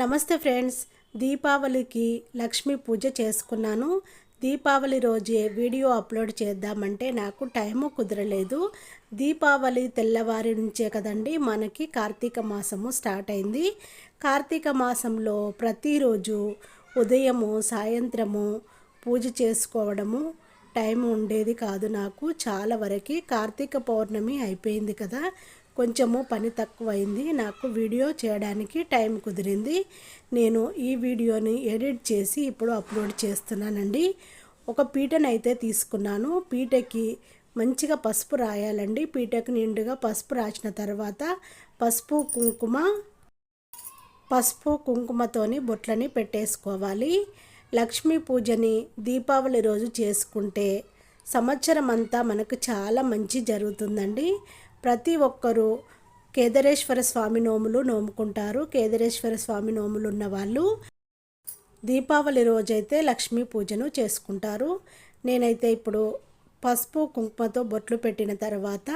నమస్తే ఫ్రెండ్స్ దీపావళికి లక్ష్మీ పూజ చేసుకున్నాను. దీపావళి రోజే వీడియో అప్లోడ్ చేద్దామంటే నాకు టైము కుదరలేదు. దీపావళి తెల్లవారి నుంచే కదండి మనకి కార్తీక మాసము స్టార్ట్ అయింది. కార్తీక మాసంలో ప్రతిరోజు ఉదయము సాయంత్రము పూజ చేసుకోవడము టైం ఉండేది కాదు నాకు. చాలా వరకు కార్తీక పౌర్ణమి అయిపోయింది కదా. కొంచెము పని తక్కువైంది. నాకు వీడియో చేయడానికి టైం కుదిరింది. నేను ఈ వీడియోని ఎడిట్ చేసి ఇప్పుడు అప్లోడ్ చేస్తున్నానండి. ఒక పీటను అయితే తీసుకున్నాను. పీటకి మంచిగా పసుపు రాయాలండి. పీటకు నిండుగా పసుపు రాసిన తర్వాత పసుపు కుంకుమ పసుపు కుంకుమతోని బొట్లని పెట్టేసుకోవాలి. లక్ష్మీ పూజని దీపావళి రోజు చేసుకుంటే సంవత్సరం అంతా మనకు చాలా మంచి జరుగుతుందండి. ప్రతి ఒక్కరూ కేదరేశ్వర స్వామి నోములు నోముకుంటారు. కేదరేశ్వర స్వామి నోములు ఉన్న వాళ్ళు దీపావళి రోజైతే లక్ష్మీ పూజను చేసుకుంటారు. నేనైతే ఇప్పుడు పసుపు కుంకుమతో బొట్లు పెట్టిన తర్వాత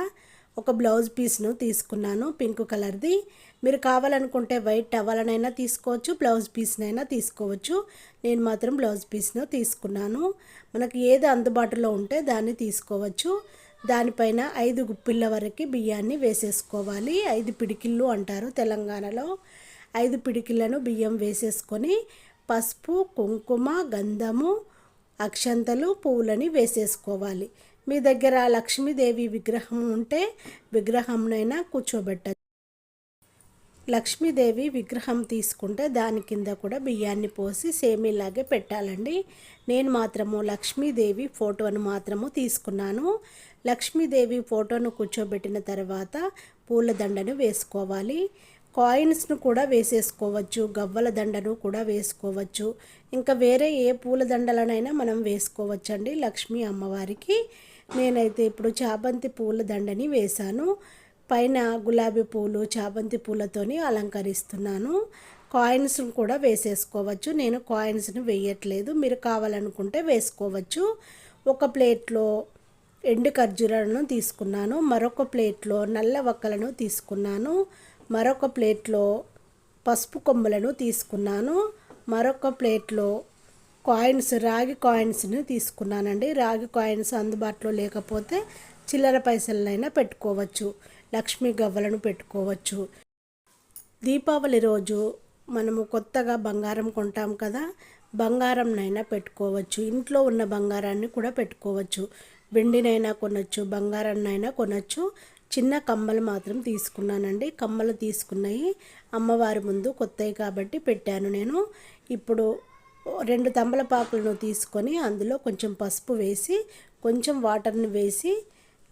ఒక బ్లౌజ్ పీస్ను తీసుకున్నాను పింక్ కలర్ది. మీరు కావాలనుకుంటే వైట్ టవలనైనా తీసుకోవచ్చు బ్లౌజ్ పీస్నైనా తీసుకోవచ్చు. నేను మాత్రం బ్లౌజ్ పీస్ను తీసుకున్నాను. మనకి ఏది అందుబాటులో ఉంటే దాన్ని తీసుకోవచ్చు. దానిపైన ఐదు గుప్పిళ్ళ వరకు బియ్యాన్ని వేసేసుకోవాలి. ఐదు పిడికిళ్ళు అంటారు తెలంగాణలో. ఐదు పిడికిళ్ళను బియ్యం వేసేసుకొని పసుపు కుంకుమ గంధము అక్షంతలు పువ్వులని వేసేసుకోవాలి. మీ దగ్గర లక్ష్మీదేవి విగ్రహం ఉంటే విగ్రహంనైనా కూర్చోబెట్టచ్చు. లక్ష్మీదేవి విగ్రహం తీసుకుంటే దాని కింద కూడా బియ్యాన్ని పోసి సేమ్ ఇలాగే పెట్టాలండి. నేను మాత్రము లక్ష్మీదేవి ఫోటోను మాత్రము తీసుకున్నాను. లక్ష్మీదేవి ఫోటోను కూర్చోబెట్టిన తర్వాత పూలదండను వేసుకోవాలి. కాయిన్స్ను కూడా వేసేసుకోవచ్చు గవ్వల దండను కూడా వేసుకోవచ్చు. ఇంకా వేరే ఏ పూల దండలనైనా మనం వేసుకోవచ్చండి లక్ష్మీ అమ్మవారికి. నేనైతే ఇప్పుడు చాబంతి పూల దండని వేశాను. పైన గులాబీ పూలు చాబంతి పూలతోని అలంకరిస్తున్నాను. కాయిన్స్ కూడా వేసేసుకోవచ్చు. నేను కాయిన్స్ని వేయట్లేదు. మీరు కావాలనుకుంటే వేసుకోవచ్చు. ఒక ప్లేట్లో ఎండు ఖర్జూరాలను తీసుకున్నాను. మరొక ప్లేట్లో నల్ల వక్కలను తీసుకున్నాను. మరొక ప్లేట్లో పసుపు కొమ్ములను తీసుకున్నాను. మరొక ప్లేట్లో కాయిన్స్ రాగి కాయిన్స్ని తీసుకున్నానండి. రాగి కాయిన్స్ అందుబాటులో లేకపోతే చిల్లర పైసలనైనా పెట్టుకోవచ్చు. లక్ష్మీ గవ్వలను పెట్టుకోవచ్చు. దీపావళి రోజు మనము కొత్తగా బంగారం కొంటాం కదా బంగారంనైనా పెట్టుకోవచ్చు. ఇంట్లో ఉన్న బంగారాన్ని కూడా పెట్టుకోవచ్చు. వెండినైనా కొనొచ్చు బంగారాన్నైనా కొనొచ్చు. చిన్న కమ్మలు మాత్రం తీసుకున్నానండి. కమ్మలు తీసుకున్నాయి. అమ్మవారి ముందు కొత్తవి కాబట్టి పెట్టాను నేను. ఇప్పుడు రెండు తంబలపాకులను తీసుకొని అందులో కొంచెం పసుపు వేసి కొంచెం వాటర్ని వేసి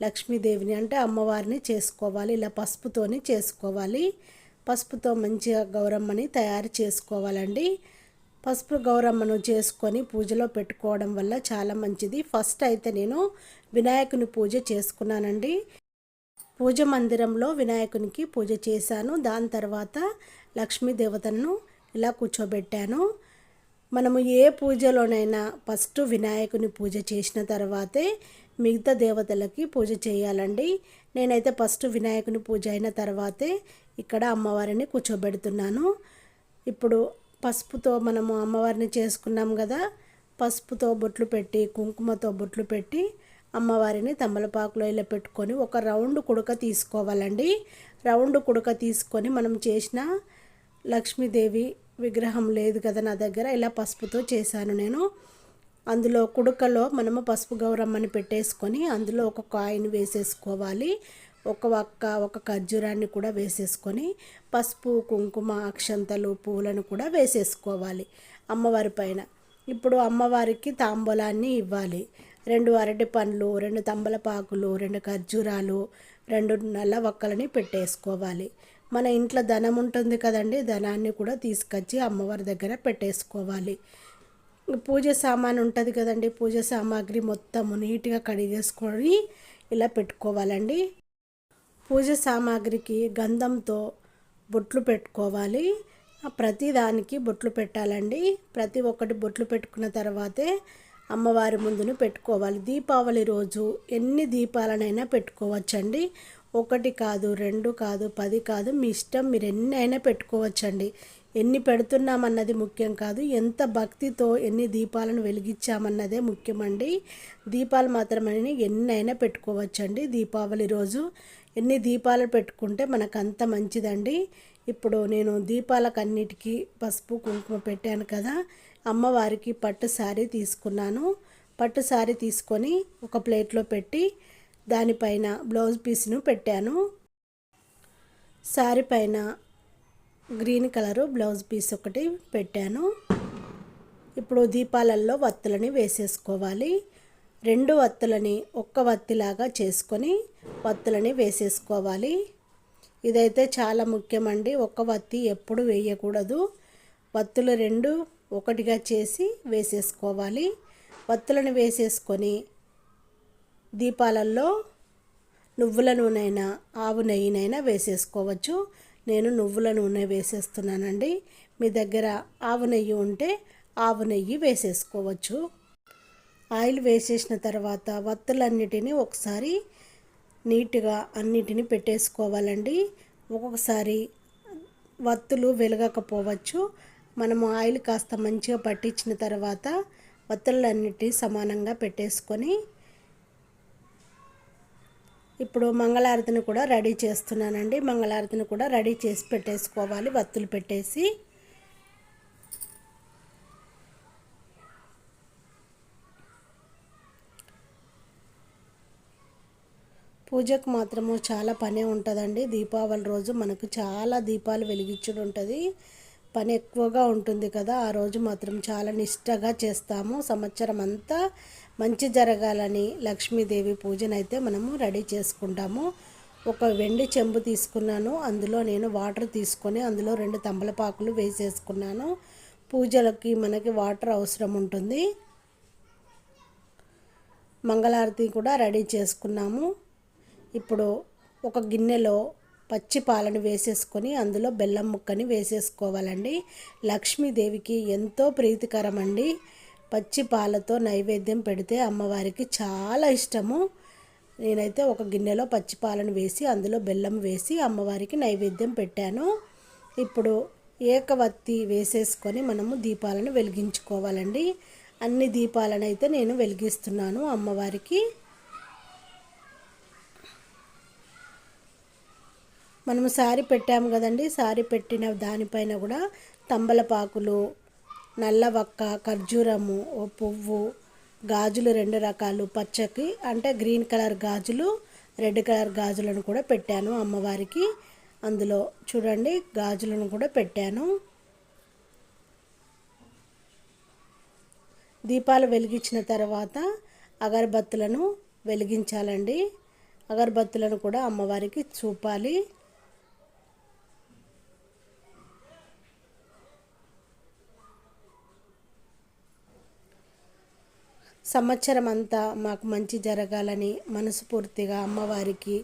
లక్ష్మీదేవిని అంటే అమ్మవారిని చేసుకోవాలి. ఇలా పసుపుతోనే చేసుకోవాలి. పసుపుతో మంచిగా గౌరమ్మని తయారు చేసుకోవాలండి. పసుపు గౌరమ్మను చేసుకొని పూజలో పెట్టుకోవడం వల్ల చాలా మంచిది. ఫస్ట్ అయితే నేను వినాయకుని పూజ చేసుకున్నానండి. పూజ మందిరంలో వినాయకునికి పూజ చేశాను. దాని తర్వాత లక్ష్మీ దేవతను ఇలా కూర్చోబెట్టాను. మనము ఏ పూజలోనైనా ఫస్ట్ వినాయకుని పూజ చేసిన తర్వాతే మిగతా దేవతలకి పూజ చేయాలండి. నేనైతే ఫస్ట్ వినాయకుని పూజ అయిన తర్వాతే ఇక్కడ అమ్మవారిని కూర్చోబెడుతున్నాను. ఇప్పుడు పసుపుతో మనము అమ్మవారిని చేసుకున్నాం కదా పసుపుతో బొట్లు పెట్టి కుంకుమతో బొట్లు పెట్టి అమ్మవారిని తమలపాకులో ఇలా పెట్టుకొని ఒక రౌండ్ కుడక తీసుకోవాలండి. రౌండ్ కుడక తీసుకొని మనం చేసిన లక్ష్మీదేవి విగ్రహం లేదు కదా నా దగ్గర ఇలా పసుపుతో చేశాను నేను. అందులో కుడుకలో మనము పసుపు గౌరమ్మని పెట్టేసుకొని అందులో ఒక కాయిన్ వేసేసుకోవాలి. ఒక ఒక్క ఒక ఖర్జూరాన్ని కూడా వేసేసుకొని పసుపు కుంకుమ అక్షంతలు పూలను కూడా వేసేసుకోవాలి అమ్మవారి పైన. ఇప్పుడు అమ్మవారికి తాంబూలాన్ని ఇవ్వాలి. రెండు అరటి పండ్లు రెండు తంబలపాకులు రెండు ఖర్జూరాలు రెండు నల్ల వక్కలని పెట్టేసుకోవాలి. మన ఇంట్లో ధనం ఉంటుంది కదండి ధనాన్ని కూడా తీసుకొచ్చి అమ్మవారి దగ్గర పెట్టేసుకోవాలి. పూజ సామాన్ ఉంటుంది కదండి పూజ సామాగ్రి మొత్తము నీట్గా కడిగేసుకొని ఇలా పెట్టుకోవాలండి. పూజ సామాగ్రికి గంధంతో బొట్లు పెట్టుకోవాలి. ప్రతి దానికి బొట్లు పెట్టాలండి. ప్రతి ఒక్కటి బొట్లు పెట్టుకున్న తర్వాతే అమ్మవారి ముందును పెట్టుకోవాలి. దీపావళి రోజు ఎన్ని దీపాలనైనా పెట్టుకోవచ్చండి. ఒకటి కాదు రెండు కాదు పది కాదు మీ ఇష్టం మీరు ఎన్ని అయినా పెట్టుకోవచ్చండి. ఎన్ని పెడుతున్నామన్నది ముఖ్యం కాదు. ఎంత భక్తితో ఎన్ని దీపాలను వెలిగించామన్నదే ముఖ్యమండి. దీపాలు మాత్రమే ఎన్నైనా పెట్టుకోవచ్చండి. దీపావళి రోజు ఎన్ని దీపాలు పెట్టుకుంటే మనకు అంత మంచిదండి. ఇప్పుడు నేను దీపాలకన్నిటికీ పసుపు కుంకుమ పెట్టాను కదా అమ్మవారికి పట్టు శారీ తీసుకున్నాను. పట్టు శారీ తీసుకొని ఒక ప్లేట్లో పెట్టి దానిపైన బ్లౌజ్ పీస్ను పెట్టాను. శారీ పైన గ్రీన్ కలరు బ్లౌజ్ పీస్ ఒకటి పెట్టాను. ఇప్పుడు దీపాలల్లో వత్తులని వేసేసుకోవాలి. రెండు వత్తులని ఒక్క వత్తిలాగా చేసుకొని వత్తులని వేసేసుకోవాలి. ఇదైతే చాలా ముఖ్యమండి. ఒక్క వత్తి ఎప్పుడు వేయకూడదు. వత్తులు రెండు ఒకటిగా చేసి వేసేసుకోవాలి. వత్తులను వేసేసుకొని దీపాలల్లో నువ్వుల నూనెైనా ఆవు నెయ్యినైనా వేసేసుకోవచ్చు. నేను నువ్వుల నూనె వేసేస్తున్నానండి. మీ దగ్గర ఆవు నెయ్యి ఉంటే ఆవు నెయ్యి వేసేసుకోవచ్చు. ఆయిల్ వేసేసిన తర్వాత వత్తులన్నిటినీ ఒకసారి నీట్గా అన్నిటిని పెట్టేసుకోవాలండి. ఒక్కొక్కసారి వత్తులు వెలగకపోవచ్చు. మనము ఆయిల్ కాస్త మంచిగా పట్టించిన తర్వాత వత్తులన్నిటి సమానంగా పెట్టేసుకొని ఇప్పుడు మంగళారతిని కూడా రెడీ చేస్తున్నానండి. మంగళారతిని కూడా రెడీ చేసి పెట్టేసుకోవాలి. వత్తులు పెట్టేసి. పూజకు మాత్రము చాలా పనే ఉంటుందండి. దీపావళి రోజు మనకు చాలా దీపాలు వెలిగించడం ఉంటుంది. పని ఎక్కువగా ఉంటుంది కదా. ఆ రోజు మాత్రం చాలా నిష్టగా చేస్తాము. సంవత్సరం అంతా మంచి జరగాలని లక్ష్మీదేవి పూజనైతే మనము రెడీ చేసుకుంటాము. ఒక వెండి చెంబు తీసుకున్నాను. అందులో నేను వాటర్ తీసుకొని అందులో రెండు తంబలపాకులు వేసేసుకున్నాను. పూజలకి మనకి వాటర్ అవసరం ఉంటుంది. మంగళారతి కూడా రెడీ చేసుకున్నాము. ఇప్పుడు ఒక గిన్నెలో పచ్చి పాలను వేసేసుకొని అందులో బెల్లం ముక్కని వేసేసుకోవాలండి. లక్ష్మీదేవికి ఎంతో ప్రీతికరం అండి పచ్చి పాలతో నైవేద్యం పెడితే అమ్మవారికి చాలా ఇష్టము. నేనైతే ఒక గిన్నెలో పచ్చి పాలను వేసి అందులో బెల్లం వేసి అమ్మవారికి నైవేద్యం పెట్టాను. ఇప్పుడు ఏకవత్తి వేసేసుకొని మనము దీపాలను వెలిగించుకోవాలండి. అన్ని దీపాలను అయితే నేను వెలిగిస్తున్నాను అమ్మవారికి. మనము సారీ పెట్టాము కదండి సారీ పెట్టిన దానిపైన కూడా తంబలపాకులు నల్ల వక్క ఖర్జూరము ఓ పువ్వు గాజులు రెండు రకాలు. పచ్చకి అంటే గ్రీన్ కలర్ గాజులు రెడ్ కలర్ గాజులను కూడా పెట్టాను అమ్మవారికి. అందులో చూడండి గాజులను కూడా పెట్టాను. దీపాలు వెలిగించిన తర్వాత అగరబత్తులను వెలిగించాలండి. అగరబత్తులను కూడా అమ్మవారికి చూపాలి. సంవత్సరం అంతా మాకు మంచి జరగాలని మనస్ఫూర్తిగా అమ్మవారికి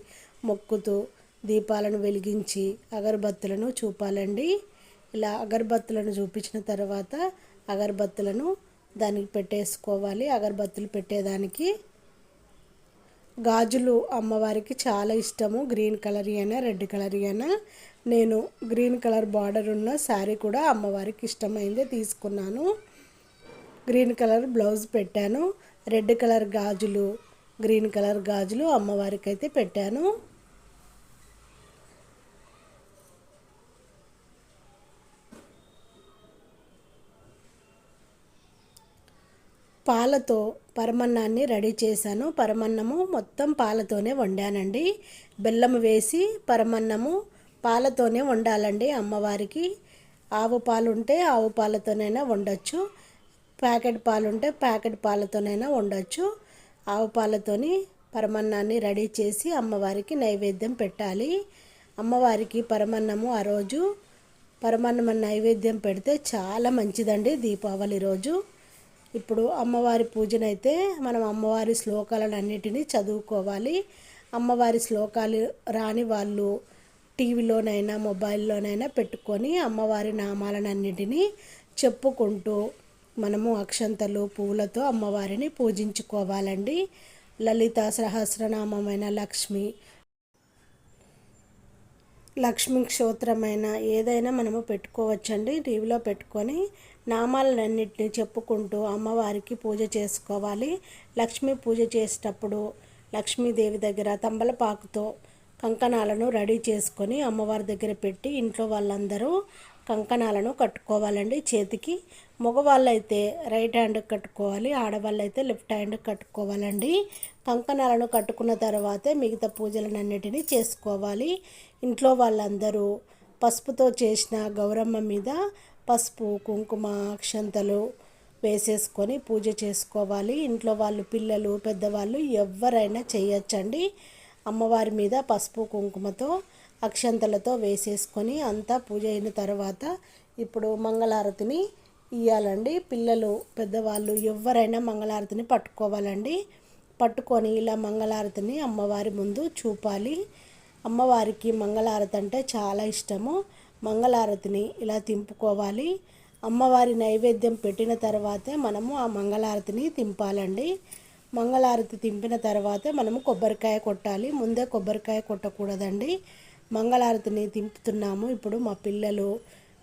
మొక్కుతూ దీపాలను వెలిగించి అగరబత్తులను చూపాలండి. ఇలా అగరబత్తులను చూపించిన తర్వాత అగరబత్తులను దానికి పెట్టేసుకోవాలి. అగరబత్తులు పెట్టేదానికి గాజులు అమ్మవారికి చాలా ఇష్టము. గ్రీన్ కలర్ అయినా రెడ్ కలర్ అయినా. నేను గ్రీన్ కలర్ బార్డర్ ఉన్న శారీ కూడా అమ్మవారికి ఇష్టమైందే తీసుకున్నాను. గ్రీన్ కలర్ బ్లౌజ్ పెట్టాను. రెడ్ కలర్ గాజులు గ్రీన్ కలర్ గాజులు అమ్మవారికి అయితే పెట్టాను. పాలతో పరమన్నాన్ని రెడీ చేశాను. పరమన్నము మొత్తం పాలతోనే వండానండి. బెల్లం వేసి పరమన్నము పాలతోనే వండాలండి అమ్మవారికి. ఆవు పాలు ఉంటే ఆవు పాలతోనైనా వండొచ్చు. ప్యాకెట్ పాలు ఉంటే ప్యాకెట్ పాలతోనైనా వండొచ్చు. ఆవు పాలతోని పరమన్నాన్ని రెడీ చేసి అమ్మవారికి నైవేద్యం పెట్టాలి. అమ్మవారికి పరమన్నము ఆ రోజు. పరమాన్నం నైవేద్యం పెడితే చాలా మంచిదండి దీపావళి రోజు. ఇప్పుడు అమ్మవారి పూజనైతే మనం అమ్మవారి శ్లోకాలను అన్నిటినీ చదువుకోవాలి. అమ్మవారి శ్లోకాలు రాని వాళ్ళు టీవీలోనైనా మొబైల్లోనైనా పెట్టుకొని అమ్మవారి నామాలను అన్నిటినీ చెప్పుకుంటూ మనము అక్షంతలు పువ్వులతో అమ్మవారిని పూజించుకోవాలండి. లలిత సహస్రనామమైన లక్ష్మి. లక్ష్మి క్షోత్రమైన ఏదైనా మనము పెట్టుకోవచ్చండి. టీవీలో పెట్టుకొని నామాలన్నింటినీ చెప్పుకుంటూ అమ్మవారికి పూజ చేసుకోవాలి. లక్ష్మి పూజ చేసేటప్పుడు లక్ష్మీదేవి దగ్గర తంబలపాకుతో కంకణాలను రెడీ చేసుకొని అమ్మవారి దగ్గర పెట్టి ఇంట్లో వాళ్ళందరూ కంకణాలను కట్టుకోవాలండి. చేతికి మగవాళ్ళైతే రైట్ హ్యాండ్ కట్టుకోవాలి ఆడవాళ్ళు అయితే లెఫ్ట్ హ్యాండ్ కట్టుకోవాలండి. కంకణాలను కట్టుకున్న తర్వాతే మిగతా పూజలన్నిటినీ చేసుకోవాలి. ఇంట్లో వాళ్ళందరూ పసుపుతో చేసిన గౌరమ్మ మీద పసుపు కుంకుమ అక్షంతలు వేసేసుకొని పూజ చేసుకోవాలి. ఇంట్లో వాళ్ళు పిల్లలు పెద్దవాళ్ళు ఎవరైనా చేయొచ్చండి. అమ్మవారి మీద పసుపు కుంకుమతో అక్షంతలతో వేసేసుకొని అంతా పూజ అయిన తర్వాత ఇప్పుడు మంగళారతిని ఇవ్వాలండి పిల్లలు పెద్దవాళ్ళు ఎవరైనా మంగళారతిని పట్టుకోవాలండి. పట్టుకొని ఇలా మంగళారతిని అమ్మవారి ముందు చూపాలి. అమ్మవారికి మంగళారతి అంటే చాలా ఇష్టము. మంగళారతిని ఇలా తింపుకోవాలి. అమ్మవారి నైవేద్యం పెట్టిన తర్వాతే మనము ఆ మంగళారతిని తింపాలండి. మంగళారతి తింపిన తర్వాతే మనము కొబ్బరికాయ కొట్టాలి. ముందే కొబ్బరికాయ కొట్టకూడదండి. మంగళారతిని దింపుతున్నాము ఇప్పుడు మా పిల్లలు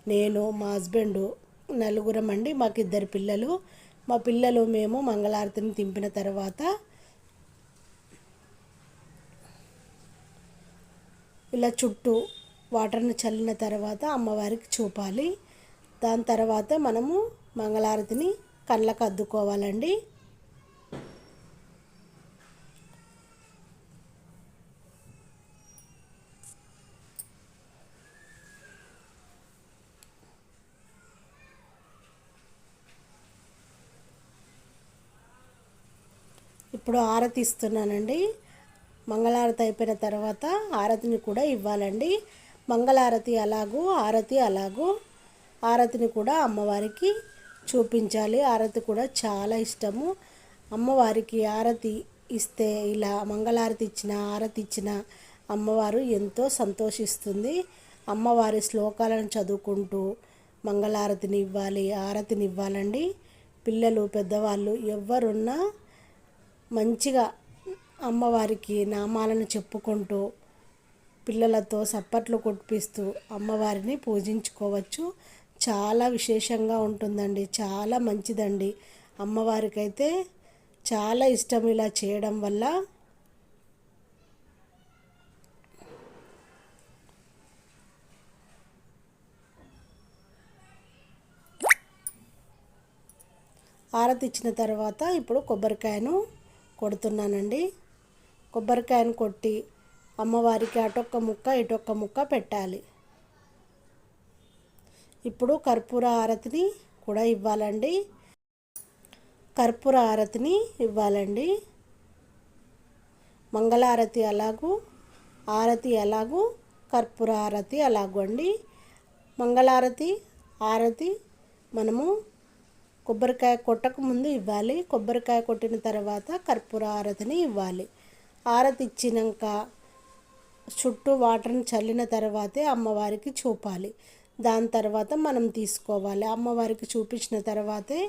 నేను మా హస్బెండ్ నలుగురం అండి మాకు ఇద్దరు పిల్లలు. మా పిల్లలు మేము మంగళారతిని దింపిన తర్వాత ఇలా చుట్టూ వాటర్ని చల్లిన తర్వాత అమ్మవారికి చూపాలి. దాని తర్వాత మనము మంగళారతిని కళ్ళకు అద్దుకోవాలండి. ఇప్పుడు ఆరతి ఇస్తున్నానండి. మంగళారతి అయిపోయిన తర్వాత ఆరతిని కూడా ఇవ్వాలండి. మంగళారతి అలాగూ ఆరతి అలాగూ ఆరతిని కూడా అమ్మవారికి చూపించాలి. ఆరతి కూడా చాలా ఇష్టము. అమ్మవారికి ఆరతి ఇస్తే ఇలా మంగళారతి ఇచ్చిన ఆరతి ఇచ్చిన అమ్మవారు ఎంతో సంతోషిస్తుంది. అమ్మవారి శ్లోకాలను చదువుకుంటూ మంగళారతిని ఇవ్వాలి ఆరతిని ఇవ్వాలండి. పిల్లలు పెద్దవాళ్ళు ఎవరున్నా మంచిగా అమ్మవారికి నామాలను చెప్పుకుంటూ పిల్లలతో సప్పట్లు కొట్టిస్తూ అమ్మవారిని పూజించుకోవచ్చు. చాలా విశేషంగా ఉంటుందండి. చాలా మంచిదండి. అమ్మవారికైతే చాలా ఇష్టం ఇలా చేయడం వల్ల. ఆరతి ఇచ్చిన తర్వాత ఇప్పుడు కొబ్బరికాయను కొడుతున్నానండి. కొబ్బరికాయను కొట్టి అమ్మవారికి అటొక్క ముక్క ఇటొక్క ముక్క పెట్టాలి. ఇప్పుడు కర్పూర హారతిని కూడా ఇవ్వాలండి. కర్పూర హారతిని ఇవ్వాలండి. మంగళారతి అలాగూ ఆరతి ఎలాగూ కర్పూర హారతి అలాగూ అండి. మంగళారతి ఆరతి మనము కొబ్బరికాయ కొట్టక ముందు ఇవ్వాలి. కొబ్బరికాయ కొట్టిన తర్వాత కర్పూర ఆరతిని ఇవ్వాలి. ఆరతి ఇచ్చినాక చుట్టూ వాటర్ని చల్లిన తర్వాతే అమ్మవారికి చూపాలి. దాని తర్వాత మనం తీసుకోవాలి. అమ్మవారికి చూపించిన తర్వాతే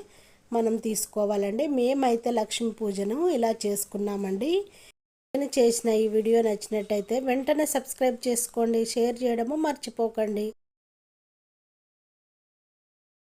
మనం తీసుకోవాలండి. మేమైతే లక్ష్మీ పూజను ఇలా చేసుకున్నామండి. నేను చేసిన ఈ వీడియో నచ్చినట్టయితే వెంటనే సబ్స్క్రైబ్ చేసుకోండి. షేర్ చేయడము మర్చిపోకండి.